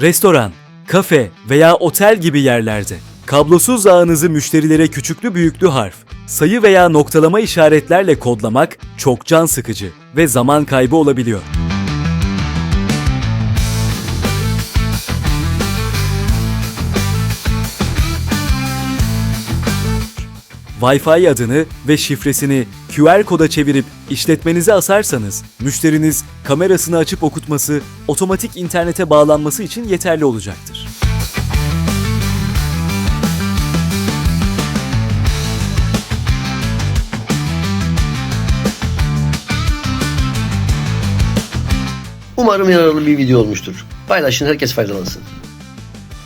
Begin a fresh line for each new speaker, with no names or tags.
restoran, kafe veya otel gibi yerlerde kablosuz ağınızı müşterilere küçüklü büyüklü harf, sayı veya noktalama işaretlerle kodlamak çok can sıkıcı ve zaman kaybı olabiliyor. Wi-Fi adını ve şifresini QR koda çevirip işletmenize asarsanız, müşteriniz kamerasını açıp okutması, otomatik internete bağlanması için yeterli olacaktır.
Umarım yararlı bir video olmuştur. Paylaşın herkes faydalansın.